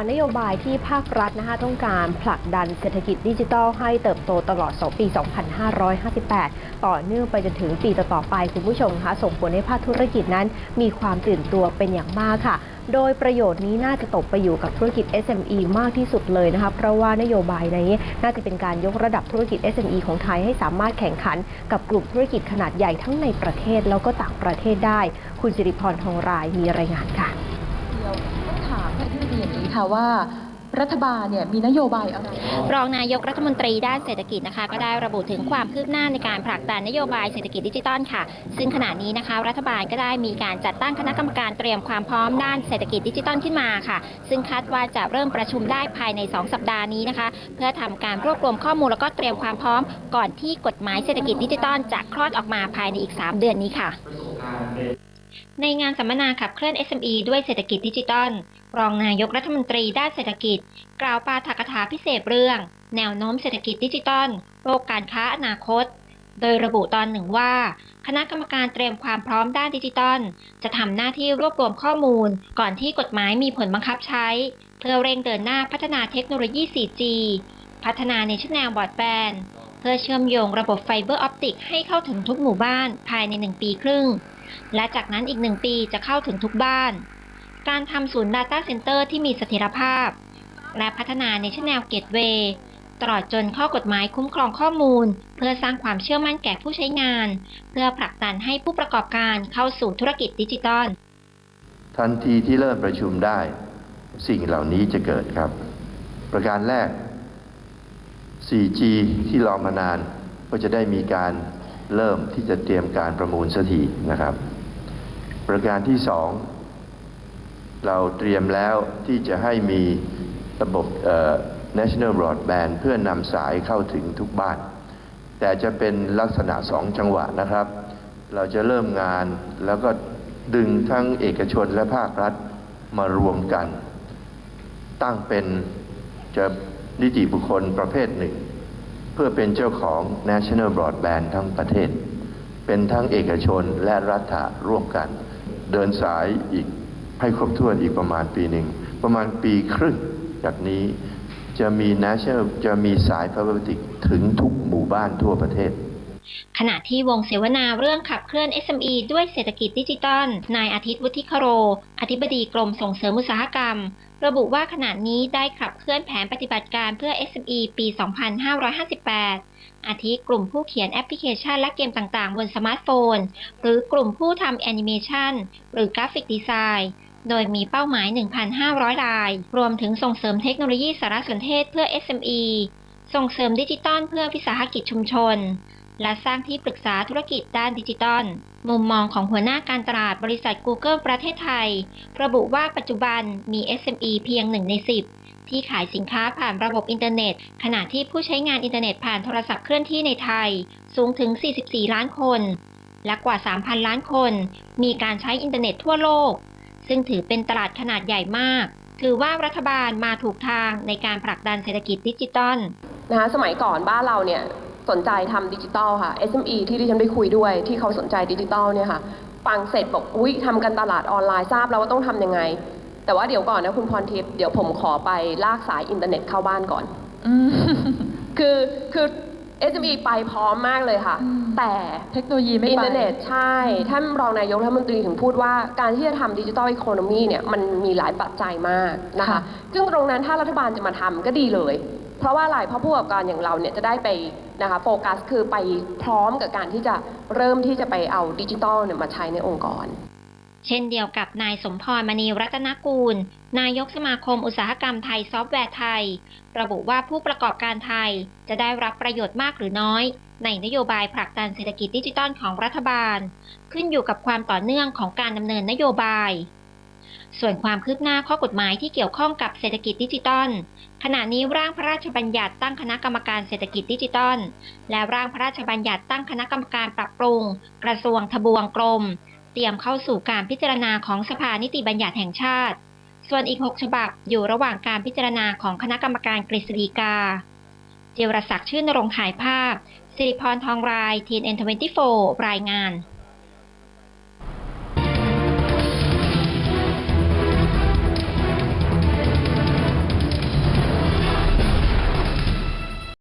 จากนโยบายที่ภาครัฐนะคะต้องการผลักดันเศรษฐกิจดิจิทัลให้เติบโตตลอด 2 ปี 2558 ต่อเนื่องไปจนถึงปีต่อๆไปคุณผู้ชมคะส่งผลให้ภาคธุรกิจนั้น มีความตื่นตัวเป็นอย่างมากค่ะ โดยประโยชน์นี้น่าจะตกไปอยู่กับธุรกิจ SME มากที่สุดเลยนะคะเพราะว่านโยบายนี้น่าจะเป็นการยกระดับธุรกิจ SME ของไทยให้สามารถแข่งขัน กับกลุ่มธุรกิจขนาดใหญ่ทั้งในประเทศแล้วก็ต่างประเทศได้ คุณสิริพรทองรายมีรายงานค่ะ อย่างนี้ค่ะว่ารัฐบาลเนี่ยมีนโยบายอะไร รองนายกรัฐมนตรีด้านเศรษฐกิจนะคะ ก็ได้ระบุถึงความคืบหน้าในการผลักดันนโยบายเศรษฐกิจดิจิทัลค่ะ ซึ่งขณะนี้นะคะ รัฐบาลก็ได้มีการจัดตั้งคณะกรรมการเตรียมความพร้อมด้านเศรษฐกิจดิจิทัลขึ้นมาค่ะ ซึ่งคาดว่าจะเริ่มประชุมได้ภายใน 2 สัปดาห์นี้นะคะ เพื่อทำการรวบรวมข้อมูลแล้วก็เตรียมความพร้อม ก่อนที่กฎหมายเศรษฐกิจดิจิทัลจะคลอดออกมาภายในอีก 3 เดือนนี้ค่ะ ในงานสัมมนาขับเคลื่อน SME ด้วยเศรษฐกิจดิจิทัล รองนายกรัฐมนตรีด้านเศรษฐกิจ กล่าวปาฐกถาพิเศษเรื่อง แนวโน้มเศรษฐกิจดิจิทัลโลกการค้าอนาคต โดยระบุตอนหนึ่งว่า คณะกรรมการเตรียมความพร้อมด้านดิจิทัลจะทำหน้าที่รวบรวมข้อมูล ก่อนที่กฎหมายมีผลบังคับใช้ เพื่อเร่งเดินหน้าพัฒนาเทคโนโลยี 4G พัฒนาในชแนลบอดแบนด์เพื่อเชื่อมโยงระบบไฟเบอร์ออปติกให้เข้าถึงทุกหมู่บ้านภายใน 1 ปีครึ่ง และจากนั้นอีก 1 ปีจะเข้าถึงทุกบ้าน การทำศูนย์ Data Center ที่มีเสถียรภาพ และพัฒนาในชแนลเกตเวย์ตลอดจนข้อกฎหมายคุ้มครองข้อมูล เพื่อสร้างความเชื่อมั่นแก่ผู้ใช้งาน เพื่อผลักดันให้ผู้ประกอบการเข้าสู่ธุรกิจดิจิทัลทันทีที่เริ่มประชุมได้ สิ่งเหล่านี้จะเกิดครับ ประการแรก 4G ที่รอมานานก็จะได้มีการเริ่มที่จะเตรียมการประมูลสักทีนะครับ ประการที่สอง เราเตรียมแล้วที่จะให้มีระบบเอ่อ National Broadband เพื่อนำสายเข้าถึงทุกบ้าน แต่จะเป็นลักษณะสองจังหวะนะครับ เราจะเริ่มงานแล้วก็ดึงทั้งเอกชนและภาครัฐมารวมกัน ตั้งเป็นจะนิติบุคคลประเภทหนึ่ง เพื่อเป็นเจ้าของ National Broadband ทั้งประเทศ เป็นทั้งเอกชนและรัฐะร่วมกัน เดินสายอีก ให้ครบถ้วนอีกประมาณปีหนึ่ง ประมาณปีครึ่งจากนี้จะมี National จะมีสาย Fiber Optic ถึงทุกหมู่บ้านทั่วประเทศ ขณะที่วงเสวนาเรื่องขับเคลื่อน SME ด้วยเศรษฐกิจดิจิทัลนายอาทิตย์วุฒิคโร อธิบดีกรมส่งเสริมอุตสาหกรรม ระบุว่าขณะนี้ได้ขับเคลื่อนแผนปฏิบัติการเพื่อ SME ปี 2558 อาทิกลุ่มผู้เขียนแอปพลิเคชันและเกมต่างๆ บนสมาร์ทโฟน หรือกลุ่มผู้ทำแอนิเมชันหรือกราฟิกดีไซน์ โดยมีเป้าหมาย 1,500 ราย รวมถึงส่งเสริมเทคโนโลยีสารสนเทศเพื่อ SME ส่งเสริมดิจิตอลเพื่อวิสาหกิจชุมชน และสร้างที่ปรึกษาธุรกิจด้านดิจิตอล มุมมองของหัวหน้าการตลาดบริษัท Google ประเทศไทย ระบุว่าปัจจุบันมี SME เพียงหนึ่งใน 10 ที่ขายสินค้าผ่านระบบอินเทอร์เน็ต ขณะที่ผู้ใช้งานอินเทอร์เน็ตผ่านโทรศัพท์เคลื่อนที่ในไทย สูงถึง 44 ล้านคน และกว่า 3,000 ล้านคน มีการใช้อินเทอร์เน็ตทั่วโลก ซึ่งถือเป็นตลาดขนาดใหญ่มาก ถือว่ารัฐบาลมาถูกทางในการผลักดันเศรษฐกิจดิจิตอลนะคะสมัยก่อนบ้านเราเนี่ยสนใจทำดิจิตอลค่ะ SME ที่ดิฉันไปคุยด้วยที่เขาสนใจดิจิตอลเนี่ยค่ะฟังเสร็จบอกอุ้ยทำกันตลาดออนไลน์ทราบแล้วว่าต้องทำยังไง แต่ว่าเดี๋ยวก่อนนะคุณพรทิพย์เดี๋ยวผมขอไปลากสายอินเทอร์เน็ตเข้าบ้านก่อนคือคือ SME ไปพร้อมมากเลยค่ะ แต่เทคโนโลยีไม่ไป อินเทอร์เน็ตใช่ ท่านรองนายกรัฐมนตรีถึงพูดว่าการที่จะทำดิจิทัลอีโคโนมีเนี่ยมันมีหลายปัจจัยมากนะคะ ค่ะ ซึ่งตรงนั้นถ้ารัฐบาลจะมาทำก็ดีเลย เพราะว่าอะไรเพราะผู้ประกอบการอย่างเราเนี่ยจะได้ไปนะคะโฟกัสคือไปพร้อมกับการที่จะเริ่มที่จะไปเอาดิจิทัลเนี่ยมาใช้ในองค์กร เช่นเดียวกับนายสมพรมณีรัตนกูล นายกสมาคมอุตสาหกรรมไทยซอฟต์แวร์ไทย ระบุว่าผู้ประกอบการไทยจะได้รับประโยชน์มากหรือน้อย ในนโยบายผลักดันเศรษฐกิจดิจิทัลของรัฐบาล ขึ้นอยู่กับความต่อเนื่องของการดำเนินนโยบาย ส่วนความคืบหน้าข้อกฎหมายที่เกี่ยวข้องกับเศรษฐกิจดิจิทัลขณะนี้ร่างพระราชบัญญัติตั้งคณะกรรมการเศรษฐกิจดิจิทัล และร่างพระราชบัญญัติตั้งคณะกรรมการปรับปรุง กระทรวงทบวงกรม เตรียมเข้าสู่การพิจารณาของสภานิติบัญญัติแห่งชาติ ส่วนอีก 6 ฉบับอยู่ระหว่างการพิจารณาของคณะกรรมการกฤษฎีกา เจรศักดิ์ชื่นรงค์ถ่ายภาพ สิริพรทองรายทีนเอ็นทเวนตี้โฟรายงาน